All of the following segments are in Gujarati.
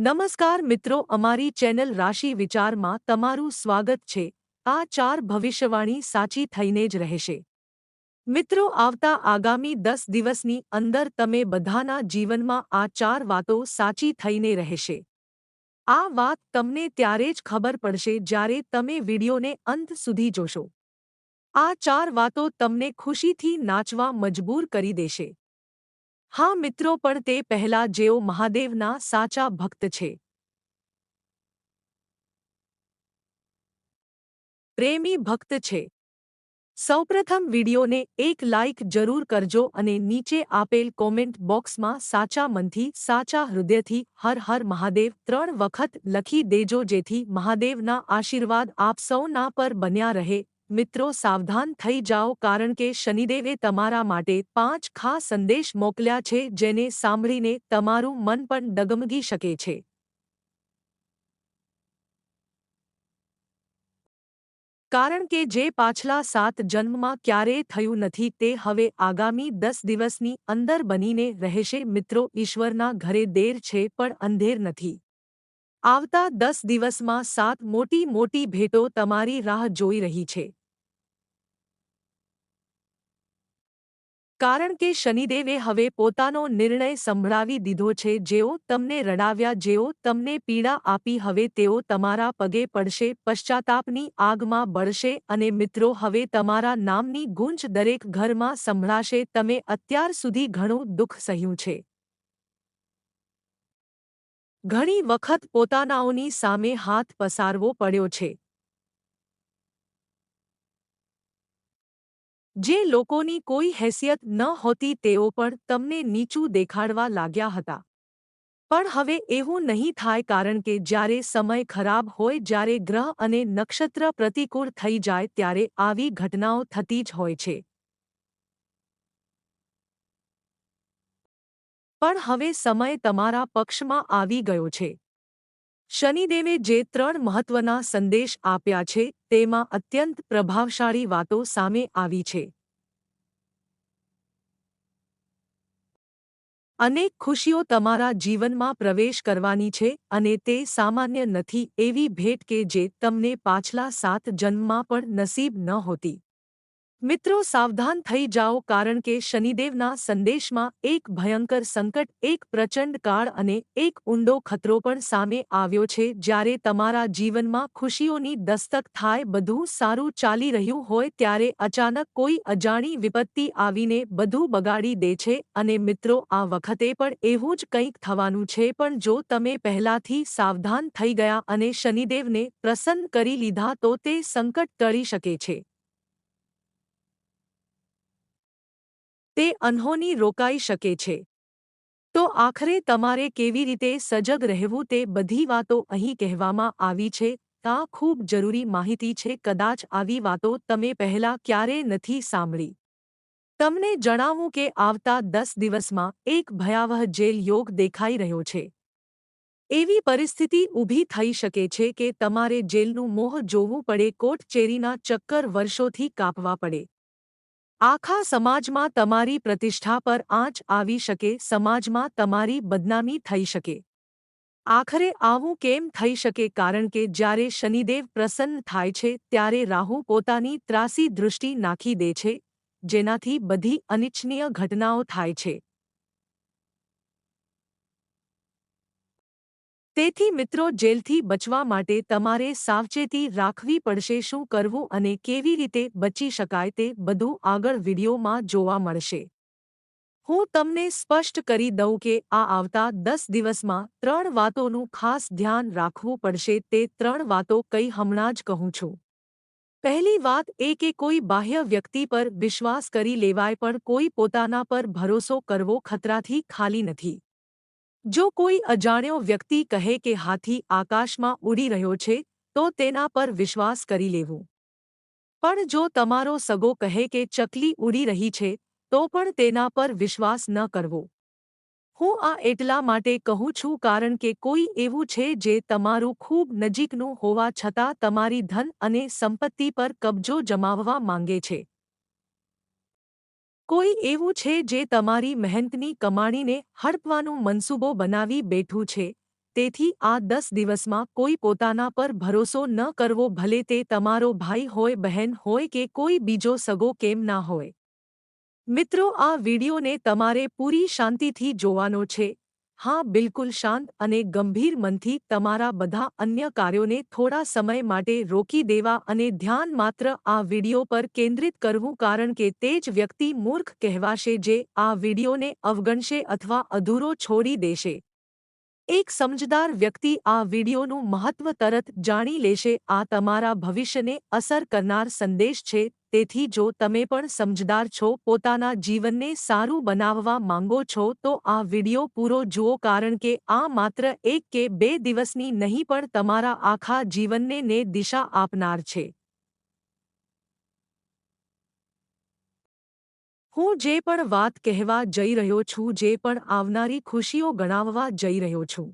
નમસ્કાર મિત્રો, અમારી ચેનલ રાશિ વિચારમાં તમારું સ્વાગત છે. આ ચાર ભવિષ્યવાણી સાચી થઈને જ રહેશે. મિત્રો, આવતા આગામી દસ દિવસની અંદર તમે બધાના જીવનમાં આ ચાર વાતો સાચી થઈને રહેશે. આ વાત તમને ત્યારે જ ખબર પડશે જ્યારે તમે વિડીયોને અંત સુધી જોશો. આ ચાર વાતો તમને ખુશીથી નાચવા મજબૂર કરી દેશે. હા મિત્રો, પણ તે પહેલા જેઓ મહાદેવના સાચા ભક્ત છે. પ્રેમી ભક્ત છે. સૌપ્રથમ વિડીયોને એક લાઇક જરૂર કરજો અને નીચે આપેલ કોમેન્ટ બોક્સમાં સાચા મનથી, સાચા હૃદયથી, હર હર મહાદેવ ત્રણ વખત લખી દેજો જેથી મહાદેવના આશીર્વાદ આપ સૌના પર બન્યા રહે. મિત્રો સાવધાન થઈ જાઓ કારણ કે શનિદેવે તમારા માટે પાંચ ખાસ સંદેશ મોકલ્યા છે જેને સાંભળીને તમારું મન પણ ડગમગી શકે છે. કારણ કે જે પાછલા સાત જન્મમાં ક્યારેય થયું નથી તે હવે આગામી દસ દિવસની અંદર બનીને રહેશે મિત્રો ઈશ્વરના ઘરે દેર છે પણ અંધેર નથી. આવતા દસ દિવસમાં સાત મોટી મોટી ભેટો તમારી રાહ જોઈ રહી છે. કારણ કે શનિદેવે હવે પોતાનો નિર્ણય સંભળાવી દીધો છે, જેઓ તમને રડાવ્યા, જેઓ તમને પીડા આપી, હવે તેઓ તમારા પગે પડશે, પશ્ચાતાપની આગમાં બળશે અને મિત્રો, હવે તમારા નામની ગુંજ દરેક ઘરમાં સંભળાશે, તમે અત્યાર સુધી ઘણું દુઃખ સહ્યું છે. ઘણી વખત પોતાનાઓની સામે હાથ પસારવો પડ્યો છે. જે લોકોની કોઈ હેસિયત ન હોતી તેઓ પણ તમને નીચું દેખાડવા લાગ્યા હતા. પણ હવે એવું નહીં થાય કારણ કે જ્યારે સમય ખરાબ હોય, જ્યારે ગ્રહ અને નક્ષત્ર પ્રતિકૂળ થઈ જાય ત્યારે આવી ઘટનાઓ થતી જ હોય છે. પણ હવે સમય તમારા પક્ષમાં આવી ગયો છે. શનિદેવે જે ત્રણ મહત્વના સંદેશ આપ્યા છે, તેમાં અત્યંત પ્રભાવશાળી વાતો સામે આવી છે. અનેક ખુશીઓ તમારા જીવનમાં પ્રવેશ કરવાની છે અને તે સામાન્ય નથી એવી ભેટ કે જે તમને પાછલા સાત જન્મમાં પણ નસીબ ન હોતી. મિત્રો સાવધાન થઈ જાઓ કારણ કે શનિદેવના સંદેશમાં એક ભયંકર સંકટ, એક પ્રચંડ કાળ અને એક ઊંડો ખતરો પણ સામે આવ્યો છે. જ્યારે તમારા જીવનમાં ખુશીઓની દસ્તક થાય, બધું સારું ચાલી રહ્યું હોય ત્યારે અચાનક કોઈ અજાણી વિપત્તિ આવીને બધું બગાડી દે છે. અને મિત્રો, આ વખતે પણ એવું જ કંઈક થવાનું છે. પણ જો તમે પહેલાથી સાવધાન થઈ ગયા અને શનિદેવને પ્રસન્ન કરી લીધા, તો તે સંકટ ટળી શકે છે. તે અન્હોની રોકાઈ શકે છે. તો આખરે તમારે કેવી રીતે સજગ રહેવું તે બધી વાતો અહીં કહેવામાં આવી છે. આ ખૂબ જરૂરી માહિતી છે. કદાચ આવી વાતો તમે પહેલા ક્યારે નથી સાંભળી. તમને જણાવું કે આવતા દસ દિવસમાં એક ભયાવહ જેલ યોગ દેખાઈ રહ્યો છે. એવી પરિસ્થિતિ ઊભી થઈ શકે છે કે તમારે જેલનું મોહ જોવું પડે, કોટચેરીના ચક્કર વર્ષોથી કાપવા પડે. આખા સમાજમાં તમારી પ્રતિષ્ઠા પર આંચ આવી શકે, સમાજમાં તમારી બદનામી થઈ શકે. આખરે આવું કેમ થઈ શકે? કારણ કે જ્યારે શનિદેવ પ્રસન્ન થાય છે, ત્યારે રાહુ પોતાની ત્રાસી દૃષ્ટિ નાખી દે છે, જેનાથી બધી અનિચ્છનીય ઘટનાઓ થાય છે. તેથી મિત્રો જેલથી બચવા માટે તમારે સાવચેતી રાખવી પડશે શું કરવું અને કેવી રીતે બચી શકાય તે બધું આગળ વિડીયોમાં જોવા મળશે. હું તમને સ્પષ્ટ કરી દઉં કે આ આવતા દસ દિવસમાં ત્રણ વાતોનું ખાસ ધ્યાન રાખવું પડશે તે ત્રણ વાતો કઈ હમણાં જ કહું છું. પહેલી વાત એ કે કોઈ બાહ્ય વ્યક્તિ પર વિશ્વાસ કરી લેવાય પણ કોઈ પોતાના પર ભરોસો કરવો ખતરાથી ખાલી નથી. જો કોઈ અજાણ્યો વ્યક્તિ કહે કે હાથી આકાશમાં ઉડી રહ્યો છે, તો તેના પર વિશ્વાસ કરી લેવું. પણ જો તમારો સગો કહે કે ચકલી ઉડી રહી છે, તો પણ તેના પર વિશ્વાસ ન કરવો. હું આ એટલા માટે કહું છું કારણ કે કોઈ એવું છે જે તમારું ખૂબ નજીકનું હોવા છતાં તમારી ધન અને સંપત્તિ પર કબજો જમાવવા માંગે છે. કોઈ એવું છે જે તમારી મહેનતની કમાણીને હડપવાનું મનસૂબો બનાવી બેઠું છે? તેથી આ દસ દિવસમાં કોઈ પોતાના પર ભરોસો ન કરવો ભલે તે તમારો ભાઈ હોય, બહેન હોય કે કોઈ બીજો સગો કેમ ના હોય. મિત્રો, આ વિડીયોને તમારે પૂરી શાંતિથી જોવાનો છે. હા, બિલકુલ શાંત અને ગંભીર મનથી તમારા બધા અન્ય કાર્યોને થોડા સમય માટે રોકી દેવા અને ધ્યાન માત્ર આ વિડિયો પર કેન્દ્રિત કરવું કારણ કે તે જ વ્યક્તિ મૂર્ખ કહેવાશે જે આ વિડિયોને અવગણશે અથવા અધૂરો છોડી દેશે. એક સમજદાર વ્યક્તિ આ વિડિયોનું મહત્વ તરત જાણી લેશે. આ તમારા ભવિષ્યને અસર કરનાર સંદેશ છે. તેથી જો તમે પણ સમજદાર છો, પોતાના જીવનને સારું બનાવવા માંગો છો, તો આ વિડિયો પૂરો જુઓ કારણ કે આ માત્ર એક કે બે દિવસની નહીં પણ તમારા આખા જીવનને ને દિશા આપનાર છે. હું જે પણ વાત કહેવા જઈ રહ્યો છું, જે પણ આવનારી ખુશીઓ ગણાવવા જઈ રહ્યો છું.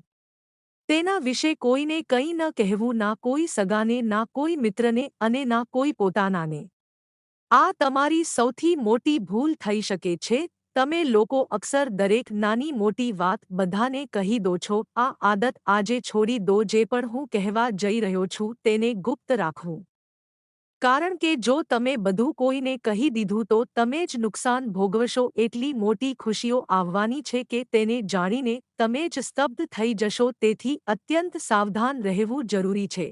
તેના વિશે કોઈને કંઈ ન કહેવું, ના કોઈ સગાને, ના કોઈ મિત્રને અને ના કોઈ પોતાનાને. આ તમારી સૌથી મોટી ભૂલ થઈ શકે છે. તમે લોકો અક્સર દરેક નાની મોટી વાત બધાને કહી દો છો, આ આદત આજે છોડી દો, જે પણ હું કહેવા જઈ રહ્યો છું, તેને ગુપ્ત રાખવું. કારણ કે જો તમે બધું કોઈને કહી દીધું તો તમે જ નુકસાન ભોગવશો એટલી મોટી ખુશીઓ આવવાની છે કે તેને જાણીને તમે જ સ્તબ્ધ થઈ જશો તેથી અત્યંત સાવધાન રહેવું જરૂરી છે.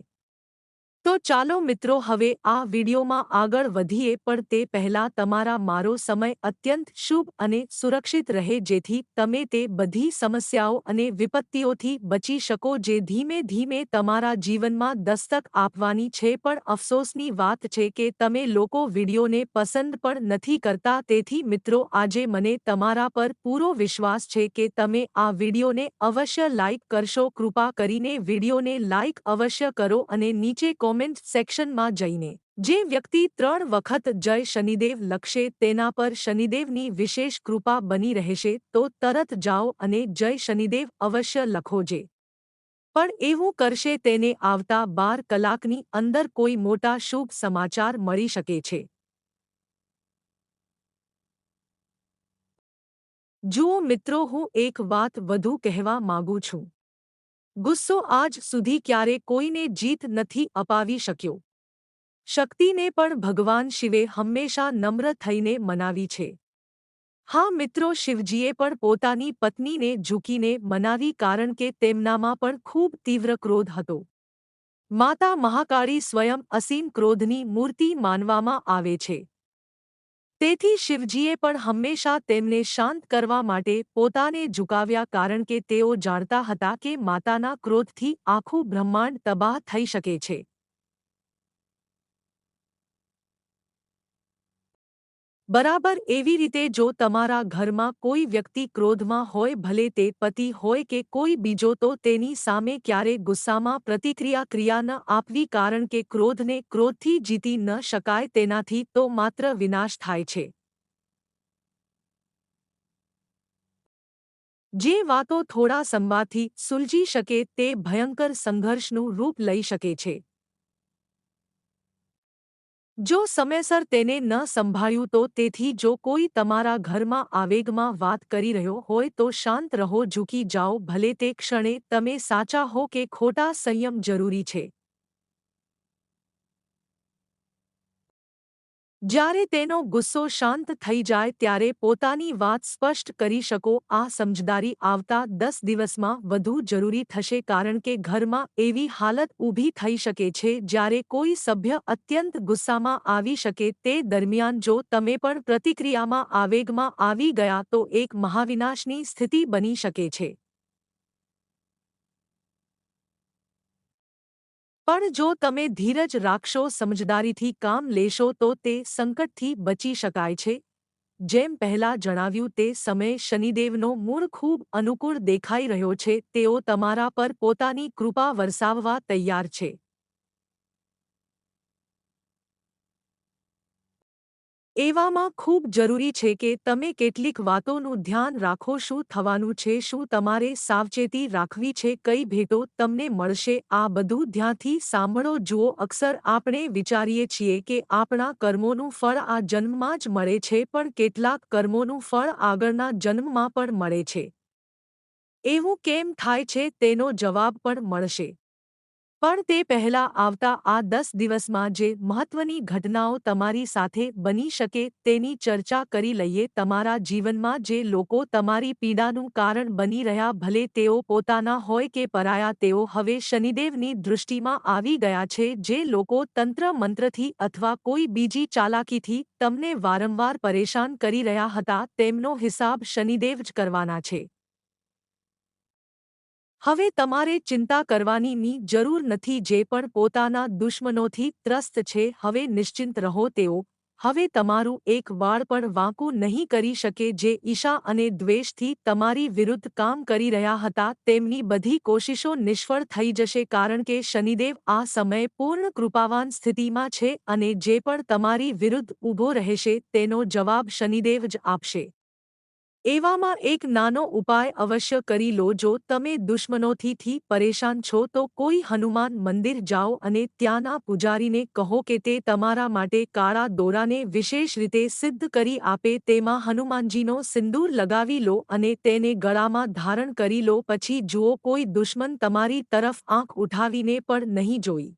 તો ચાલો મિત્રો હવે આ વિડીયોમાં આગળ વધીએ, પણ તે પહેલાં તમારા મારો સમય અત્યંત શુભ અને સુરક્ષિત રહે, જેથી તમે તે બધી સમસ્યાઓ અને વિપત્તિઓથી બચી શકો, જે ધીમે ધીમે તમારા જીવનમાં દસ્તક આપવાની છે. પણ અફસોસની વાત છે કે તમે લોકો વિડીયોને પસંદ પણ નથી કરતા, તેથી મિત્રો આજે મને તમારા પર પૂરો વિશ્વાસ છે કે તમે આ વિડીયોને અવશ્ય લાઇક કરશો. કૃપા કરીને વિડીયોને લાઇક અવશ્ય કરો અને નીચે કોમેન્ટ કોમેન્ટ સેક્શનમાં જઈને, જે વ્યક્તિ ત્રણ વખત જય શનિદેવ લખશે તેના પર શનિદેવની વિશેષ કૃપા બની રહેશે, તો તરત જાઓ અને જય શનિદેવ અવશ્ય લખોજે પણ એવું કરશે તેને આવતા બાર કલાકની અંદર કોઈ મોટા શુભ સમાચાર મળી શકે છે. જુઓ મિત્રો હું એક વાત વધુ કહેવા માગું છું. ગુસ્સો આજ સુધી ક્યારે કોઈને જીત નથી અપાવી શક્યો. શક્તિને પણ ભગવાન શિવે હંમેશા નમ્ર થઈને મનાવી છે. હા મિત્રો શિવજીએ પણ પોતાની પત્નીને ઝૂકીને મનાવી કારણ કે તેમનામાં પણ ખૂબ તીવ્ર ક્રોધ હતો. માતા મહાકાળી સ્વયં અસીમ ક્રોધની મૂર્તિ માનવામાં આવે છે. તેથી શિવજીએ પણ હંમેશા તેમને શાંત કરવા માટે પોતાને ઝુકાવ્યા કારણ કે તેઓ જાણતા હતા કે માતાના ક્રોધથી આખું બ્રહ્માંડ તબાહ થઈ શકે છે. બરાબર એવી રીતે જો તમારા ઘરમાં કોઈ વ્યક્તિ ક્રોધમાં હોય ભલે તે પતિ હોય કે કોઈ બીજો તો તેની સામે ક્યારે ગુસ્સામાં પ્રતિક્રિયા ક્રિયા ન આપવી કારણ કે ક્રોધને ક્રોધથી જીતી ન શકાય તેનાથી તો માત્ર વિનાશ થાય છે. જે વાતો થોડા સંવાદથી સુલજી શકે તે ભયંકર સંઘર્ષનું રૂપ લઈ શકે છે. જો સમયસર તેને ન સંભાળ્યું તો તેથી જો કોઈ તમારા ઘરમાં આવેગમાં વાત કરી રહ્યો હોય તો શાંત રહો, ઝૂકી જાઓ, ભલે તે ક્ષણે તમે સાચા હો કે ખોટા સંયમ જરૂરી છે. જ્યારે તેનો ગુસ્સો શાંત થઈ જાય ત્યારે પોતાની વાત સ્પષ્ટ કરી શકો, આ સમજદારી આવતા દસ દિવસમાં વધુ જરૂરી થશે કારણ કે ઘરમાં એવી હાલત ઊભી થઈ શકે છે જ્યારે કોઈ સભ્ય અત્યંત ગુસ્સામાં આવી શકે તે દરમિયાન જો તમે પણ પ્રતિક્રિયામાં આવેગમાં આવી ગયા તો એક મહાવિનાશની સ્થિતિ બની શકે છે. પણ જો તમે ધીરજ રાખશો, સમજદારીથી કામ લેશો, તો તે સંકટથી બચી શકાય છે. જેમ પહેલા જણાવ્યું, તે સમયે શનિદેવનો મૂળ ખૂબ અનુકૂળ દેખાઈ રહ્યો છે. તેઓ તમારા પર પોતાની કૃપા વરસાવવા તૈયાર છે. એવામાં ખૂબ જરૂરી છે કે તમે કેટલીક વાતોનું ધ્યાન રાખો શું થવાનું છે, શું તમારે સાવચેતી રાખવી છે, કઈ ભેટો તમને મળશે, આ બધું ધ્યાનથી સાંભળો. જુઓ, અક્સર આપણે વિચારીએ છીએ કે આપણા કર્મોનું ફળ આ જન્મમાં જ મળે છે, પણ કેટલાક કર્મોનું ફળ આગળના જન્મમાં પણ મળે છે. એવું કેમ થાય છે? તેનો જવાબ પણ મળશે. પણ તે પહેલા આવતા આ દસ દિવસમાં જે મહત્વની ઘટનાઓ તમારી સાથે બની શકે તેની ચર્ચા કરી લઈએ તમારા જીવનમાં જે લોકો તમારી પીડાનું કારણ બની રહ્યા ભલે તેઓ પોતાના હોય કે પરાયા તેઓ હવે શનિદેવની દૃષ્ટિમાં આવી ગયા છે જે લોકો તંત્ર મંત્રથી અથવા કોઈ બીજી ચાલાકીથી તમને વારંવાર પરેશાન કરી રહ્યા હતા તેમનો હિસાબ શનિદેવ જ કરવાના છે. હવે તમારે ચિંતા કરવાની જરૂર નથી જે પણ પોતાના દુશ્મનોથી ત્રસ્ત છે, હવે નિશ્ચિંત રહો તેઓ. હવે તમારું એક વાળ પણ વાંકું નહીં કરી શકે જે ઈશા અને દ્વેષથી તમારી વિરુદ્ધ કામ કરી રહ્યા હતા, તેમની બધી કોશિશો નિષ્ફળ થઈ જશે કારણ કે શનિદેવ આ સમયે પૂર્ણ કૃપાવાન સ્થિતિમાં છે અને જે પણ તમારી વિરુદ્ધ ઊભો રહેશે તેનો જવાબ શનિદેવ જ આપશે. એવામાં એક નાનો ઉપાય અવશ્ય કરી લો જો તમે દુશ્મનોથી પરેશાન છો તો કોઈ હનુમાન મંદિર જાઓ અને ત્યાંના પૂજારીને કહો કે તે તમારા માટે કાળા દોરાને વિશેષ રીતે સિદ્ધ કરી આપે, તેમાં હનુમાનજીનો સિંદૂર લગાવી લો અને તેને ગળામાં ધારણ કરી લો, પછી જુઓ કોઈ દુશ્મન તમારી તરફ આંખ ઉઠાવીને પણ નહીં જોઈ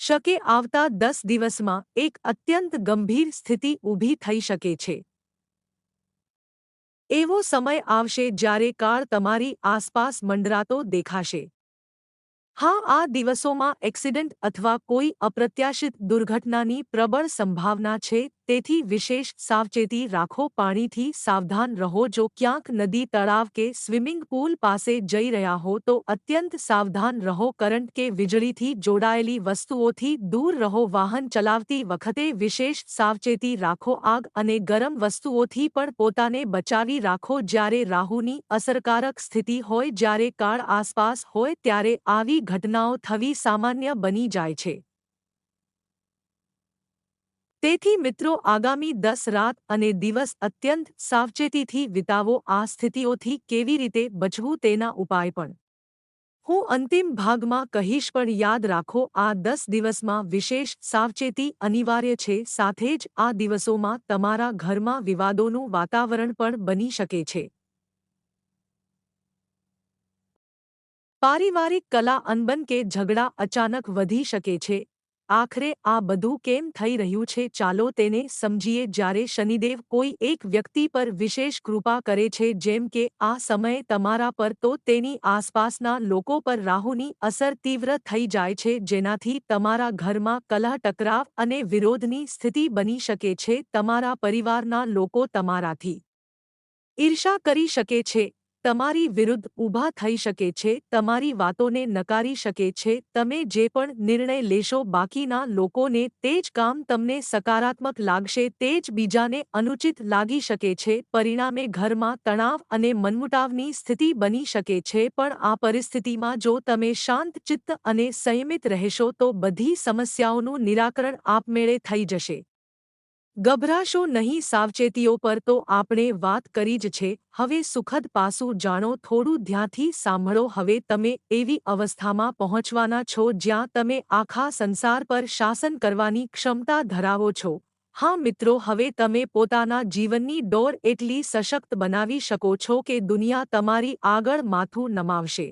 શકે. આવતા દસ દિવસમાં એક અત્યંત ગંભીર સ્થિતિ ઊભી થઈ શકે છે. એવો સમય આવશે જ્યારે કાળ તમારી આસપાસ મંડરાતો દેખાશે. હા, આ દિવસોમાં એક્સિડન્ટ અથવા કોઈ અપ્રત્યાશિત દુર્ઘટનાની પ્રબળ સંભાવના છે તેથી વિશેષ સાવચેતી રાખો, પાણીથી સાવધાન રહો. જો ક્યાંક નદી, તળાવ કે સ્વિમિંગ પૂલ પાસે જઈ રહ્યા હો, તો અત્યંત સાવધાન રહો. કરંટ કે વીજળીથી જોડાયેલી વસ્તુઓથી દૂર રહો. વાહન ચલાવતી વખતે વિશેષ સાવચેતી રાખો. આગ અને ગરમ વસ્તુઓથી પણ પોતાને બચાવી રાખો. જ્યારે રાહુની અસરકારક સ્થિતિ હોય, જ્યારે કાળ આસપાસ હોય, ત્યારે આવી ઘટનાઓ થવી સામાન્ય બની જાય છે. તેથી મિત્રો, આગામી દસ રાત અને દિવસ અત્યંત સાવચેતીથી વિતાવો આ સ્થિતિઓથી કેવી રીતે બચવું તેના ઉપાય પણ. હું અંતિમ ભાગમાં કહીશ પણ યાદ રાખો, આ દસ દિવસમાં વિશેષ સાવચેતી અનિવાર્ય છે, સાથે જ આ દિવસોમાં તમારા ઘરમાં વિવાદોનું વાતાવરણ પણ બની શકે છે. પારિવારિક કલા અનબન કે ઝઘડા અચાનક વધી શકે છે આખરે આ બધું કેમ થઈ રહ્યું છે? ચાલો તેને સમજીએ. જ્યારે શનિદેવ કોઈ એક વ્યક્તિ પર વિશેષ કૃપા કરે છે, જેમ કે આ સમયે તમારા પર, તો તેની આસપાસના લોકો પર રાહુની અસર તીવ્ર થઈ જાય છે, જેનાથી તમારા ઘરમાં કલહ ટકરાવ અને વિરોધની સ્થિતિ બની શકે છે. તમારા પરિવારના લોકો તમારાથી ઈર્ષા કરી શકે છે. તમારી વિરુદ્ધ ઊભા થઈ શકે છે, તમારી વાતોને નકારી શકે છે, તમે જે પણ નિર્ણય લેશો બાકીના લોકોને તે જ કામ તમને સકારાત્મક લાગશે, તે જ બીજાને અનુચિત લાગી શકે છે, પરિણામે ઘરમાં તણાવ અને મનમુટાવની સ્થિતિ બની શકે છે, પણ આ પરિસ્થિતિમાં જો તમે શાંત ચિત્ત અને સંયમિત રહેશો તો બધી સમસ્યાઓનું નિરાકરણ આપમેળે થઈ જશે. ગભરાશો નહીં સાવચેતીઓ પર તો આપણે વાત કરી જ છે, હવે સુખદ પાસું જાણો, થોડું ધ્યાનથી સાંભળો, હવે તમે એવી અવસ્થામાં પહોંચવાના છો જ્યાં તમે આખા સંસાર પર શાસન કરવાની ક્ષમતા ધરાવો છો. હા મિત્રો, હવે તમે પોતાના જીવનની ડોર એટલી સશક્ત બનાવી શકો છો કે દુનિયા તમારી આગળ માથું નમાવશે.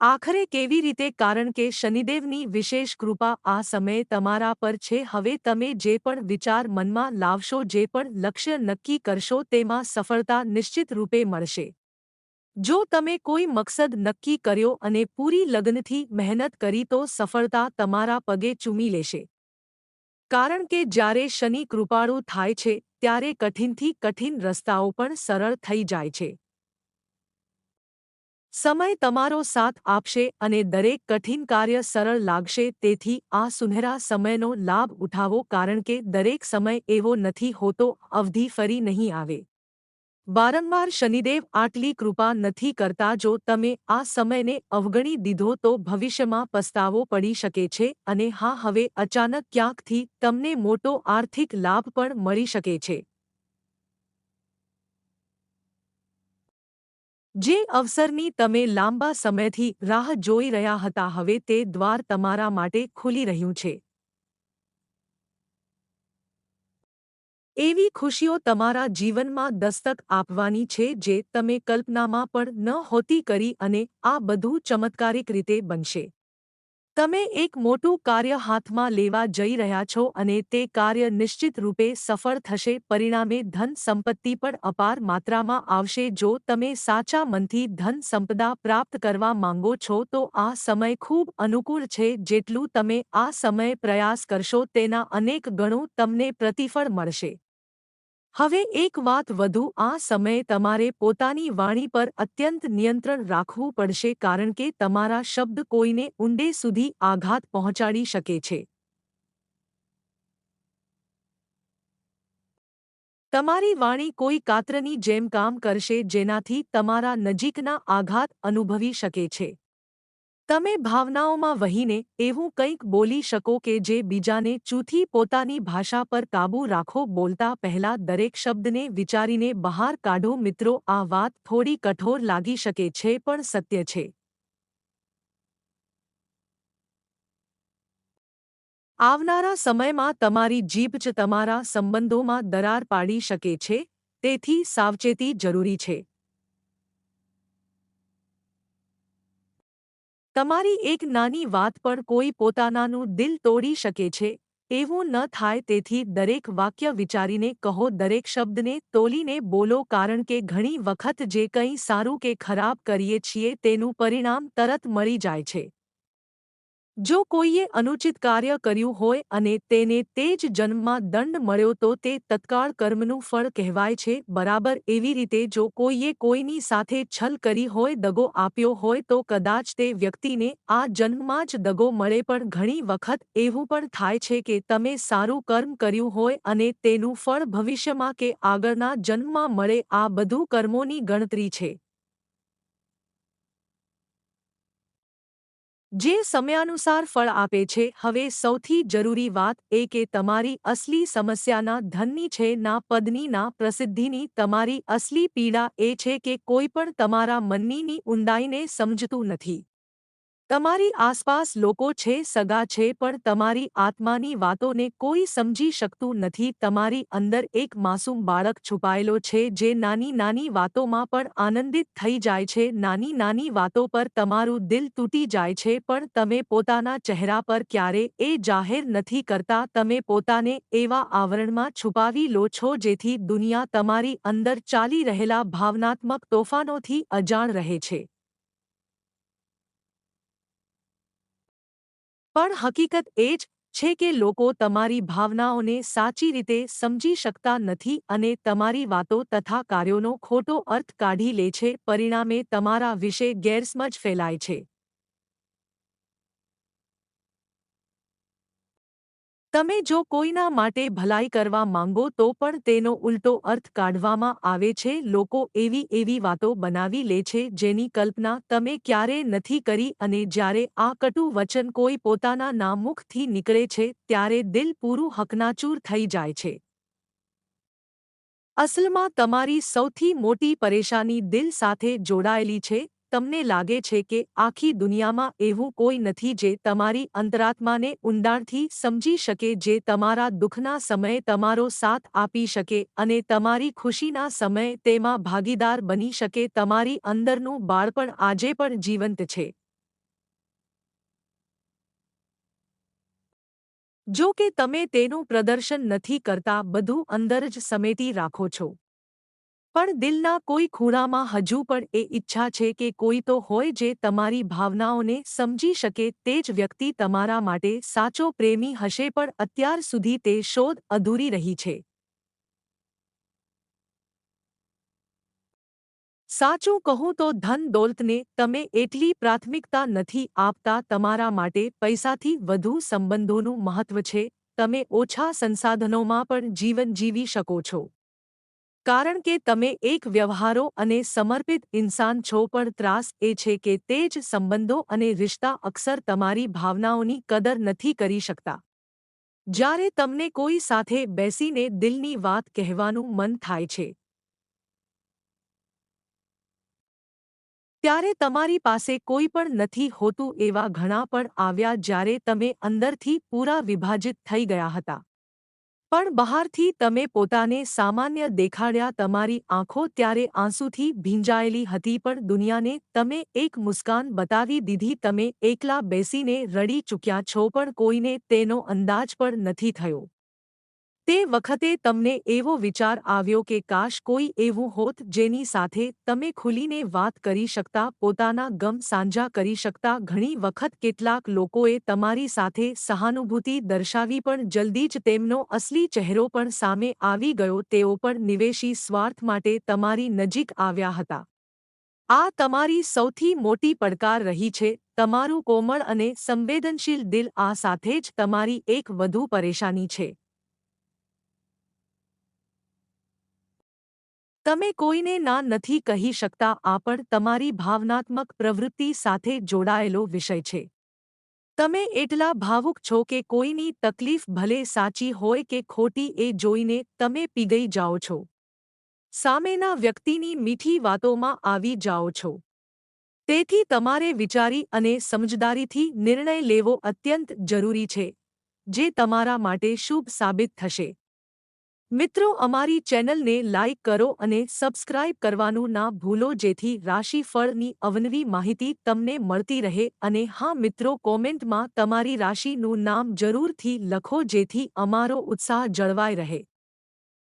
આખરે કેવી રીતે? કારણ કે શનિદેવની વિશેષ કૃપા આ સમયે તમારા પર છે. હવે તમે જે પણ વિચાર મનમાં લાવશો, જે પણ લક્ષ્ય નક્કી કરશો, તેમાં સફળતા નિશ્ચિત રૂપે મળશે. જો તમે કોઈ મકસદ નક્કી કર્યો અને પૂરી લગ્નથી મહેનત કરી તો સફળતા તમારા પગે ચૂમી લેશે. કારણ કે જ્યારે શનિ કૃપાળુ થાય છે, ત્યારે કઠિનથી કઠિન રસ્તાઓ પણ સરળ થઈ જાય છે. સમય તમારો સાથ આપશે અને દરેક કઠિન કાર્ય સરળ લાગશે, તેથી આ સુનહેરા સમયનો લાભ ઉઠાવો કારણ કે દરેક સમય એવો નથી હોતો, અવધિ ફરી નહીં આવે. વારંવાર શનિદેવ આટલી કૃપા નથી કરતા, જો તમે આ સમયને અવગણી દીધો તો ભવિષ્યમાં પસ્તાવો પડી શકે છે અને હા, હવે અચાનક ક્યાંકથી તમને મોટો આર્થિક લાભ પણ મળી શકે છે. જે અવસરની તમે લાંબા સમયથી રાહ જોઈ રહ્યા હતા, હવે તે દ્વાર તમારા માટે ખુલી રહ્યું છે. એવી ખુશીઓ તમારા જીવનમાં દસ્તક આપવાની છે જે તમે કલ્પનામાં પણ ન હોતી કરી અને આ બધું ચમત્કારિક રીતે બનશે. તમે એક મોટું કાર્ય હાથમાં લેવા જઈ રહ્યા છો અને તે કાર્ય નિશ્ચિત રૂપે સફળ થશે, પરિણામે ધન સંપત્તિ પણ અપાર માત્રામાં આવશે. જો તમે સાચા મનથી ધન સંપદા પ્રાપ્ત કરવા માંગો છો, તો આ સમય ખૂબ અનુકૂળ છે. જેટલું તમે આ સમયે પ્રયાસ કરશો, તેના અનેક ગણું તમને પ્રતિફળ મળશે. હવે એક વાત વધુ, આ સમયે તમારે પોતાની વાણી પર અત્યંત નિયંત્રણ રાખવું પડશે કારણ કે તમારા શબ્દ કોઈને ઊંડે સુધી આઘાત પહોંચાડી શકે છે. તમારી વાણી કોઈ કાતરની જેમ કામ કરશે જેનાથી તમારા નજીકના આઘાત અનુભવી શકે છે. તમે ભાવનાઓમાં વહીને એવું કંઈક બોલી શકો કે જે બીજાને ચૂથી પોતાની ભાષા પર કાબૂ રાખો બોલતા પહેલા દરેક શબ્દને વિચારીને બહાર કાઢો. મિત્રો, આ વાત થોડી કઠોર લાગી શકે છે, પણ સત્ય છે. આવનારા સમયમાં તમારી જીભ જ તમારા સંબંધોમાં દરાર પાડી શકે છે, તેથી સાવચેતી જરૂરી છે. તમારી એક નાની વાત પણ કોઈ પોતાનાનું દિલ તોડી શકે છે, એવું ન થાય તેથી દરેક વાક્ય વિચારીને કહો, દરેક શબ્દને તોલીને બોલો કારણ કે ઘણી વખત જે કંઈ સારું કે ખરાબ કરીએ છીએ તેનું પરિણામ તરત મળી જાય છે. જો કોઈએ અનુચિત કાર્ય કર્યું હોય અને તેને તે જ જન્મમાં દંડ મળ્યો તો તે તત્કાળ કર્મનું ફળ કહેવાય છે, બરાબર એવી રીતે જો કોઈએ કોઈની સાથે છલ કરી હોય, દગો આપ્યો હોય તો કદાચ તે વ્યક્તિને આ જન્મમાં જ દગો મળે પણ ઘણી વખત એવું પણ થાય છે કે તમે સારું કર્મ કર્યું હોય અને તેનું ફળ ભવિષ્યમાં કે આગળના જન્મમાં મળે આ બધું કર્મોની ગણતરી છે. જે સમયાનુસાર ફળ આપે છે, હવે સૌથી જરૂરી વાત એ કે તમારી અસલી સમસ્યાના ધનની છે, ના પદની, ના પ્રસિદ્ધિની. તમારી અસલી પીડા એ છે કે કોઈ પણ તમારા મનનીની ઊંડાઈને સમજતું નથી. તમારી આસપાસ લોકો છે, સગા છે, પણ તમારી આત્માની વાતોને કોઈ સમજી શકતું નથી. તમારી અંદર એક માસૂમ બાળક છુપાયેલો છે, જે નાની નાની વાતોમાં પણ આનંદિત થઈ જાય છે. નાની નાની વાતો પર તમારું દિલ તૂટી જાય છે, પણ તમે પોતાના ચહેરા પર ક્યારે એ જાહેર નથી કરતા. તમે પોતાને એવા આવરણમાં છુપાવી લો છો, જેથી દુનિયા તમારી અંદર ચાલી રહેલા ભાવનાત્મક તોફાનોથી અજાણ રહે છે. પણ હકીકત એ જ છે કે લોકો તમારી ભાવનાઓને સાચી રીતે સમજી શકતા નથી અને તમારી વાતો તથા કાર્યોનો ખોટો અર્થ કાઢી લે છે. પરિણામે તમારા વિશે ગેરસમજ ફેલાય છે. તમે જો કોઈના માટે ભલાઈ કરવા માંગો તો પણ તેનો ઉલટો અર્થ કાઢવામાં આવે છે. લોકો એવી એવી વાતો બનાવી લે છે જેની કલ્પના તમે ક્યારે નથી કરી અને જ્યારે આ કટુ વચન કોઈ પોતાના નામુખથી નીકળે છે ત્યારે દિલ પૂરું હકનાચૂર થઈ જાય છે. અસલમાં તમારી સૌથી મોટી પરેશાની દિલ સાથે જોડાયેલી છે તમને લાગે છે કે આખી દુનિયામાં એવું કોઈ નથી જે તમારી અંતરાત્માને ઊંડાણથી સમજી શકે, જે તમારા દુઃખના સમયે તમારો સાથ આપી શકે અને તમારી ખુશીના સમયે તેમાં ભાગીદાર બની શકે, તમારી અંદરનું બાળપણ આજે પણ જીવંત છે. જો કે તમે તેનું પ્રદર્શન નથી કરતા, બધું અંદર જ સમેટી રાખો છો. પણ દિલના કોઈ ખૂણામાં હજુ પણ એ ઈચ્છા છે કે કોઈ તો હોય જે તમારી ભાવનાઓને સમજી શકે તે જ વ્યક્તિ તમારા માટે સાચો પ્રેમી હશે પણ અત્યાર સુધી તે શોધ અધૂરી રહી છે. સાચું કહું તો ધન દોલતને તમે એટલી પ્રાથમિકતા નથી આપતા તમારા માટે પૈસાથી વધુ સંબંધોનું મહત્વ છે, તમે ઓછા સંસાધનોમાં પણ જીવન જીવી શકો છો. કારણ કે તમે એક વ્યવહારો અને સમર્પિત ઇન્સાન છો પણ ત્રાસ એ છે કે તે જ સંબંધો અને રિશ્તા અક્સર તમારી ભાવનાઓની કદર નથી કરી શકતા. જ્યારે તમને કોઈ સાથે બેસીને દિલની વાત કહેવાનું મન થાય છે. ત્યારે તમારી પાસે કોઈ પણ નથી હોતું એવા ઘણા પણ આવ્યા જ્યારે તમે અંદરથી પૂરા વિભાજિત થઈ ગયા હતા. પણ બહારથી તમે પોતાને સામાન્ય દેખાડ્યા તમારી આંખો ત્યારે આંસુથી ભીંજાયેલી હતી પણ દુનિયાને તમે એક મુસ્કાન બતાવી દીધી, તમે એકલા બેસીને રડી ચૂક્યા છો પણ કોઈને તેનો અંદાજ પણ નથી થયો. તે વખતે તમને એવો વિચાર આવ્યો કે કાશ કોઈ એવું હોત જેની સાથે તમે ખુલીને વાત કરી શકતા, પોતાના ગમ સાંજા કરી શકતા ઘણી વખત કેટલાક લોકોએ તમારી સાથે સહાનુભૂતિ દર્શાવી પણ જલ્દી જ તેમનો અસલી ચહેરો પણ સામે આવી ગયો, તેઓ પણ નિવેશી સ્વાર્થ માટે તમારી નજીક આવ્યા હતા. આ તમારી સૌથી મોટી પડકાર રહી છે, તમારું કોમળ અને સંવેદનશીલ દિલ આ સાથે જ તમારી એક વધુ પરેશાની છે. તમે કોઈને ના નથી કહી શકતા, આ પણ તમારી ભાવનાત્મક પ્રવૃત્તિ સાથે જોડાયેલો વિષય છે. તમે એટલા ભાવુક છો કે કોઈની તકલીફ ભલે સાચી હોય કે ખોટી એ જોઈને તમે પીગઈ જાઓ છો. સામેના વ્યક્તિની મીઠી વાતોમાં આવી જાઓ છો. તેથી તમારે વિચારી અને સમજદારીથી નિર્ણય લેવો અત્યંત જરૂરી છે, જે તમારા માટે શુભ સાબિત થશે. મિત્રો, અમારી ચેનલને લાઇક કરો અને સબસ્ક્રાઇબ કરવાનું ના ભૂલો, જેથી રાશિફળની અવનવી માહિતી તમને મળતી રહે. અને હા, મિત્રો, કોમેન્ટમાં તમારી રાશિનું નામ જરૂરથી લખો, જેથી અમારો ઉત્સાહ જળવાઈ રહે.